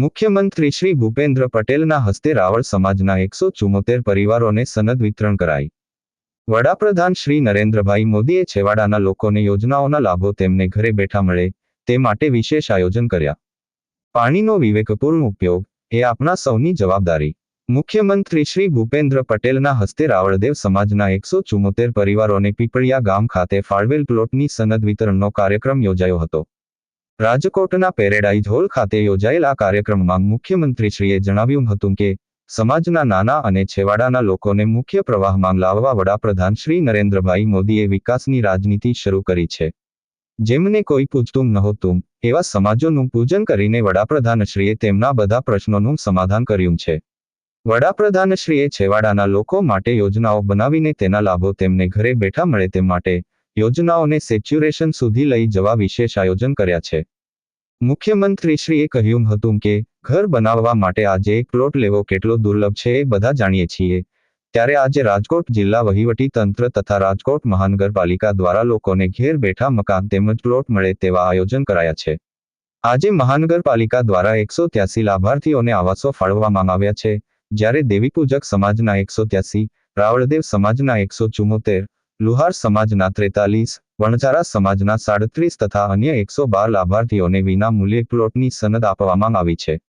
મુખ્યમંત્રી શ્રી ભૂપેન્દ્ર પટેલના હસ્તે રાવળ સમાજના એકસો ચુમ્મોતેર પરિવારોને સનદ વિતરણ કરાઈ. વડાપ્રધાન શ્રી નરેન્દ્રભાઈ મોદીએ છેવાડાના લોકોને યોજનાઓના લાભો તેમને ઘરે બેઠા મળે તે માટે વિશેષ આયોજન કર્યા. પાણીનો વિવેકપૂર્ણ ઉપયોગ એ આપણા સૌની જવાબદારી. મુખ્યમંત્રી શ્રી ભૂપેન્દ્ર પટેલના હસ્તે રાવળદેવ સમાજના એકસો ચુમ્મોતેર પરિવારોને પીપળિયા ગામ ખાતે ફાળવેલ પ્લોટની સનદ વિતરણનો કાર્યક્રમ યોજાયો હતો. રાજકોટના પેરેડાઇઝ હોલ ખાતે યોજાયેલ કાર્યક્રમમાં મુખ્યમંત્રીશ્રીએ જણાવ્યું હતું કે, સમાજના નાના અને છેવાડાના લોકોને મુખ્ય પ્રવાહમાં લાવવા વડાપ્રધાન શ્રી નરેન્દ્રભાઈ મોદીએ વિકાસની રાજનીતિ શરૂ કરી છે. જેમને કોઈ પૂછતું નહોતું, એવા સમાજોનું પૂજન કરીને વડાપ્રધાનશ્રીએ તેમના બધા પ્રશ્નોનું સમાધાન કર્યું છે. વડાપ્રધાનશ્રીએ છેવાડાના લોકો માટે યોજનાઓ બનાવીને તેના લાભો તેમને ઘરે બેઠા મળે તે માટે યોજનાઓને સેચ્યુરેશન સુધી લઈ જવા વિશેષ આયોજન કર્યા છે. મુખ્યમંત્રીશ્રીએ કહ્યું હતું કે, ઘર બનાવવા માટે આજે પ્લોટ લેવો કેટલો દુર્લભ છે એ બધા જાણીએ છીએ. ત્યારે આજે રાજકોટ જિલ્લા વહીવટી તંત્ર તથા રાજકોટ મહાનગરપાલિકા દ્વારા લોકોને ઘેર બેઠા મકાન તેમજ પ્લોટ મળે તેવા આયોજન કરાયા છે. આજે મહાનગરપાલિકા દ્વારા એકસો ત્યાસી લાભાર્થીઓને આવાસો ફાળવવામાં આવ્યા છે. જ્યારે દેવીપૂજક સમાજના એકસો ત્યાસી, રાવળદેવ સમાજના એકસો ચુમ્મોતેર લુહાર સમાજના ત્રેતાલીસ વણઝારા સમાજના સાડત્રીસ તથા અન્ય એકસો બાર લાભાર્થીઓને વિના મૂલ્યે પ્લોટની સનદ આપવામાં આવી છે.